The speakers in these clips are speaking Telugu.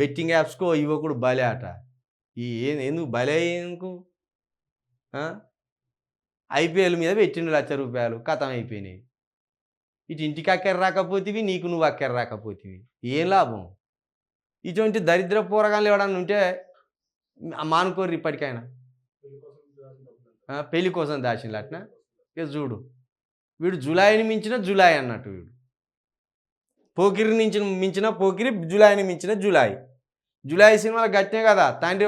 బెట్టింగ్ యాప్స్కో యువకుడు బలే ఆట. ఈ ఏ ఎందుకు బలే ఎందుకు? ఐపీఎల్ మీద పెట్టిండు లక్ష రూపాయలు కథం అయిపోయినాయి. ఇటు ఇంటికి అక్కర రాకపోతేవి నీకు నువ్వు అక్కర రాకపోతేవి. ఏం లాభం? ఇటువంటి దరిద్ర పోరగాళ్ళు ఎవడన్నా ఉంటే మానుకోరు ఇప్పటికైనా. పెళ్ళి పెళ్ళి కోసం దాచింది అట్నా? ఇక చూడు. వీడు జులాయిని మించిన జులాయి అన్నట్టు వీడు. పోకిరి నుంచి మించిన పోకిరి జులాయిని మించిన జులాయి జూలై సినిమాలు గట్టినే కదా తండ్రి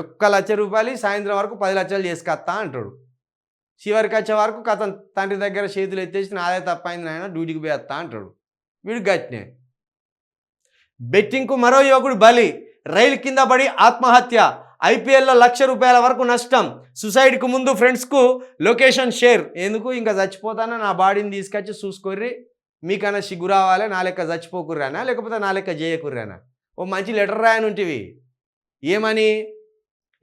ఒక్క లక్ష రూపాయలు సాయంత్రం వరకు పది లక్షలు చేసుకొస్తా అంటాడు. చివరికి వచ్చే వరకు కథ తండ్రి దగ్గర చేతులు ఎత్తేసి నాదే తప్పైంది నాయన డ్యూటీకి పోయేస్తా అంటాడు. వీడు గట్టినే బెట్టింగ్కు మరో యువకుడు బలి రైలు కింద పడి ఆత్మహత్య ఐపీఎల్లో లక్ష రూపాయల వరకు నష్టం సుసైడ్కు ముందు ఫ్రెండ్స్కు లొకేషన్ షేర్. ఎందుకు? ఇంకా చచ్చిపోతానా? నా బాడీని తీసుకొచ్చి చూసుకోర్రి. మీకన్నా సిగ్గు రావాలి నా లెక్క చచ్చిపోకుర్రానా? లేకపోతే నా లెక్క చేయకుర్రానా? ఓ మంచి లెటర్ రాయని ఉంటివి. ఏమని?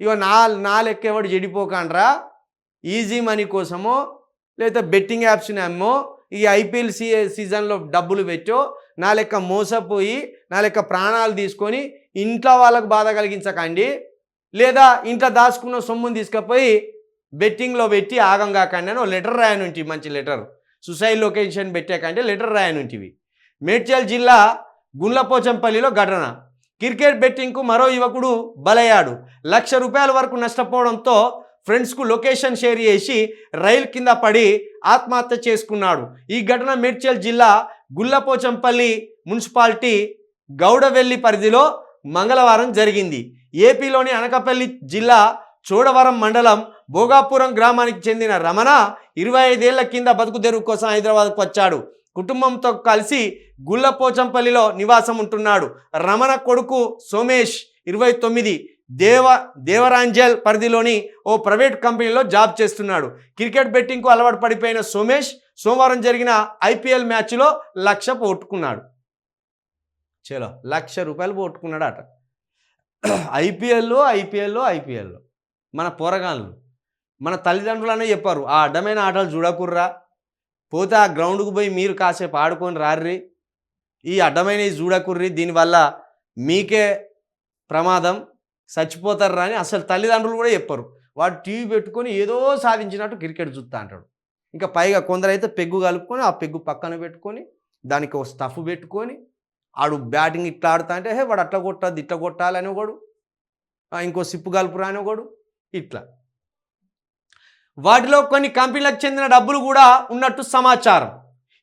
ఇగో నా నా లెక్కేవాడు చెడిపోకండ్రా. ఈజీ మనీ కోసమో లేదా బెట్టింగ్ యాప్స్ని అమ్మో ఈ ఐపీఎల్ సీ సీజన్లో డబ్బులు పెట్టో నా లెక్క మోసపోయి నా లెక్క ప్రాణాలు తీసుకొని ఇంట్లో వాళ్ళకు బాధ కలిగించకండి. లేదా ఇంట్లో దాచుకున్న సొమ్ముని తీసుకుపోయి బెట్టింగ్లో పెట్టి ఆగం కాకండి అని ఓ లెటర్ రాయనుంటి మంచి లెటర్. సుసైడ్ లొకేషన్ పెట్టాకంటే లెటర్ రాయనుంటివి మేడ్చల్ జిల్లా గుండ్లపోచంపల్లిలో ఘటన. క్రికెట్ బెట్టింగ్కు మరో యువకుడు బలయ్యాడు. లక్ష రూపాయల వరకు నష్టపోవడంతో ఫ్రెండ్స్కు లొకేషన్ షేర్ చేసి రైలు కింద పడి ఆత్మహత్య చేసుకున్నాడు. ఈ ఘటన మేడ్చల్ జిల్లా గుల్లపోచంపల్లి మున్సిపాలిటీ గౌడవెల్లి పరిధిలో మంగళవారం జరిగింది. ఏపీలోని అనకాపల్లి జిల్లా చోడవరం మండలం భోగాపురం గ్రామానికి చెందిన రమణ ఇరవై ఐదేళ్ళ కింద బతుకు తెరువు కోసం హైదరాబాద్కు వచ్చాడు. కుటుంబంతో కలిసి గుల్లపోచంపల్లిలో నివాసం ఉంటున్నాడు. రమణ కొడుకు సోమేష్ ఇరవై తొమ్మిది దేవ దేవరాంజల్ పరిధిలోని ఓ ప్రైవేట్ కంపెనీలో జాబ్ చేస్తున్నాడు. క్రికెట్ బెట్టింగ్కు అలవాటు పడిపోయిన సోమేష్ సోమవారం జరిగిన ఐపీఎల్ మ్యాచ్లో లక్ష పోగొట్టుకున్నాడు చలో లక్ష రూపాయలు పోగొట్టుకున్నాడు అట ఐపీఎల్లో ఐపీఎల్లో ఐపీఎల్లో. మన పోరగాళ్ళు మన తల్లిదండ్రులనే చెప్పారు ఆ అడ్డమైన ఆటలు చూడకుర్రా పోతే ఆ గ్రౌండ్కు పోయి మీరు కాసేపు ఆడుకొని రార్రి. ఈ అడ్డమైనవి చూడకుర్రి దీనివల్ల మీకే ప్రమాదం. చచ్చిపోతారు అని అసలు తల్లిదండ్రులు కూడా చెప్పరు. వాడు టీవీ పెట్టుకొని ఏదో సాధించినట్టు క్రికెట్ చూస్తా అంటాడు. ఇంకా పైగా కొందరైతే పెగ్గు కలుపుకొని ఆ పెగ్గు పక్కన పెట్టుకొని దానికి ఒక స్టఫ్ పెట్టుకొని ఆడు బ్యాటింగ్ ఇట్లా ఆడుతా అంటే హే వాడు అట్లా కొట్టద్దు ఇట్లా కొట్టాలని ఒకడు ఇంకో సిప్పు కలుపురా అని ఒకడు ఇట్లా. వాటిలో కొన్ని కంపెనీలకు చెందిన డబ్బులు కూడా ఉన్నట్టు సమాచారం.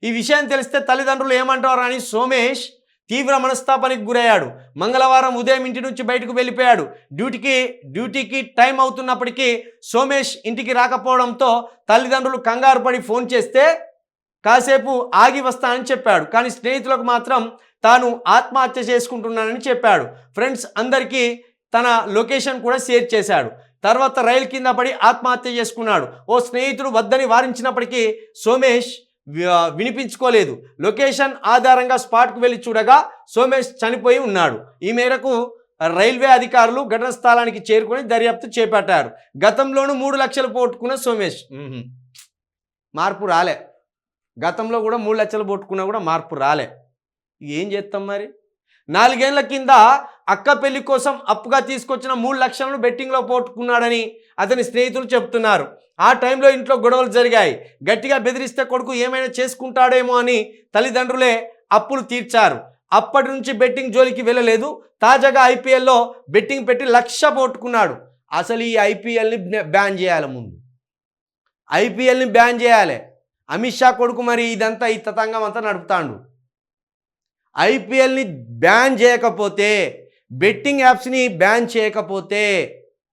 ఈ విషయం తెలిస్తే తల్లిదండ్రులు ఏమంటారు అని సోమేష్ తీవ్ర మనస్తాపానికి గురయ్యాడు. మంగళవారం ఉదయం ఇంటి నుంచి బయటకు వెళ్ళిపోయాడు. డ్యూటీకి డ్యూటీకి టైం అవుతున్నప్పటికీ సోమేష్ ఇంటికి రాకపోవడంతో తల్లిదండ్రులు కంగారు పడి ఫోన్ చేస్తే కాసేపు ఆగి వస్తానని చెప్పాడు. కానీ స్నేహితులకు మాత్రం తాను ఆత్మహత్య చేసుకుంటున్నానని చెప్పాడు. ఫ్రెండ్స్ అందరికీ తన లొకేషన్ కూడా షేర్ చేశాడు. తర్వాత రైలు కింద పడి ఆత్మహత్య చేసుకున్నాడు. ఓ స్నేహితుడు వద్దని వారించినప్పటికీ సోమేష్ వినిపించుకోలేదు. లొకేషన్ ఆధారంగా స్పాట్కు వెళ్ళి చూడగా సోమేష్ చనిపోయి ఉన్నాడు. ఈ మేరకు రైల్వే అధికారులు ఘటన స్థలానికి చేరుకొని దర్యాప్తు చేపట్టారు. గతంలోనూ మూడు లక్షలు పోగొట్టుకున్న సోమేష్. మార్పు రాలే. గతంలో కూడా మూడు లక్షలు పోగొట్టుకున్నా కూడా మార్పు రాలే. ఏం చేస్తాం మరి? నాలుగేళ్ళ కింద అక్క పెళ్ళి కోసం అప్పుగా తీసుకొచ్చిన మూడు లక్షలను బెట్టింగ్లో పోట్టుకున్నాడని అతని స్నేహితులు చెప్తున్నారు. ఆ టైంలో ఇంట్లో గొడవలు జరిగాయి. గట్టిగా బెదిరిస్తే కొడుకు ఏమైనా చేసుకుంటాడేమో అని తల్లిదండ్రులే అప్పులు తీర్చారు. అప్పటి నుంచి బెట్టింగ్ జోలికి వెళ్ళలేదు. తాజాగా ఐపీఎల్లో బెట్టింగ్ పెట్టి లక్ష పోగొట్టుకున్నాడు అసలు ఈ ఐపీఎల్ని బ్యాన్ చేయాలి ముందు. ఐపీఎల్ని బ్యాన్ చేయాలి. అమిత్ షా కొడుకు మరి ఇదంతా ఈ తతంగం అంతా నడుపుతాడు. ఐపీఎల్ని బ్యాన్ చేయకపోతే బెట్టింగ్ యాప్స్ని బ్యాన్ చేయకపోతే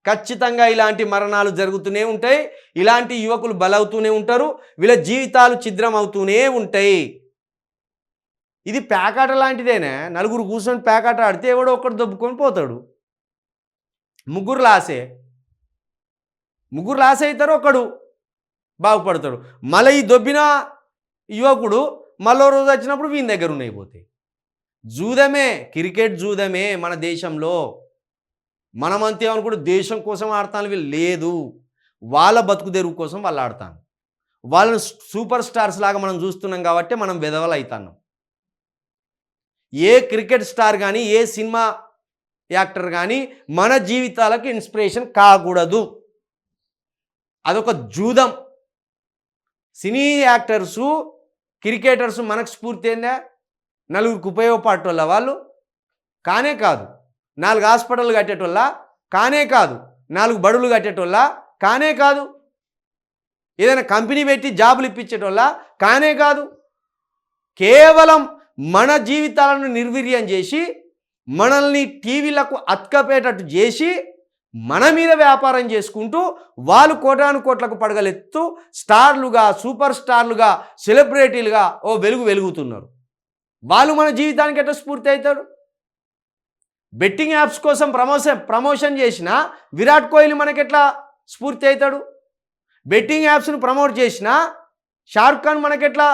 ఖచ్చితంగా ఇలాంటి మరణాలు జరుగుతూనే ఉంటాయి. ఇలాంటి యువకులు బలవుతూనే ఉంటారు. వీళ్ళ జీవితాలు ఛిద్రం అవుతూనే ఉంటాయి. ఇది ప్యాకాట లాంటిదేనే. నలుగురు కూర్చొని ప్యాకాట ఆడితే ఎవడో ఒక్కడు దొబ్బుకొని పోతాడు. ముగ్గురు లాసే. ముగ్గురు లాస్ అవుతారు ఒకడు బాగుపడతాడు. మళ్ళీ ఈ దొబ్బిన యువకుడు మళ్ళీ రోజు వచ్చినప్పుడు వీని దగ్గర ఉన్నాయి పోతాయి జూదమే క్రికెట్ జూదమే మన దేశంలో. మనమంతే అనుకుంటే దేశం కోసం ఆడతాను వీళ్ళు లేదు. వాళ్ళ బతుకు తెరువు కోసం వాళ్ళు ఆడతాను. వాళ్ళని సూపర్ స్టార్స్ లాగా మనం చూస్తున్నాం కాబట్టి మనం విధవలు అవుతున్నాం ఏ క్రికెట్ స్టార్ కానీ ఏ సినిమా యాక్టర్ కానీ మన జీవితాలకు ఇన్స్పిరేషన్ కాకూడదు. అదొక జూదం. సినీ యాక్టర్సు క్రికెటర్స్ మనకు స్ఫూర్తి ఏందా? నలుగురికి ఉపయోగపడటోళ్ళ వాళ్ళు కానే కాదు. నాలుగు హాస్పిటల్ కట్టేటోళ్ళ కానే కాదు. నాలుగు బడులు కట్టేటోళ్ళ కానే కాదు. ఏదైనా కంపెనీ పెట్టి జాబులు ఇప్పించేటోళ్ళ కానే కాదు. కేవలం మన జీవితాలను నిర్వీర్యం చేసి మనల్ని టీవీలకు అతకపేటట్టు చేసి మన మీద వ్యాపారం చేసుకుంటూ వాళ్ళు కోటాను కోట్లకు పడగలెత్తు స్టార్లుగా సూపర్ స్టార్లుగా సెలబ్రిటీలుగా ఓ వెలుగు వెలుగుతున్నారు. వాళ్ళు మన జీవితానికి ఎట్లా స్ఫూర్తి అవుతాడు బెట్టింగ్ యాప్స్ కోసం ప్రమోషన్ ప్రమోషన్ చేసిన విరాట్ కోహ్లీ మనకెట్లా స్ఫూర్తి అవుతాడు? బెట్టింగ్ యాప్స్ను ప్రమోట్ చేసిన షారుఖ్ ఖాన్ మనకెట్లా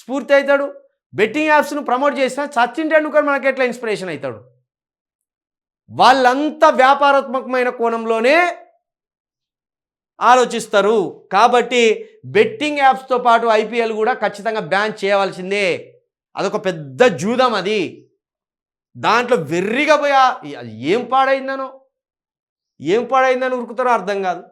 స్ఫూర్తి అవుతాడు? బెట్టింగ్ యాప్స్ను ప్రమోట్ చేసిన సచిన్ టెండూల్కర్ మనకెట్లా ఇన్స్పిరేషన్ అవుతాడు? వాళ్ళంతా వ్యాపారాత్మకమైన కోణంలోనే ఆలోచిస్తారు. కాబట్టి బెట్టింగ్ యాప్స్తో పాటు ఐపీఎల్ కూడా ఖచ్చితంగా బ్యాన్ చేయవలసిందే. అదొక పెద్ద జూదం అది. దాంట్లో వెర్రిగా పోయా అది ఏం పాడైందనో? ఏం పాడైందని ఉరుకుతారో అర్థం కాదు.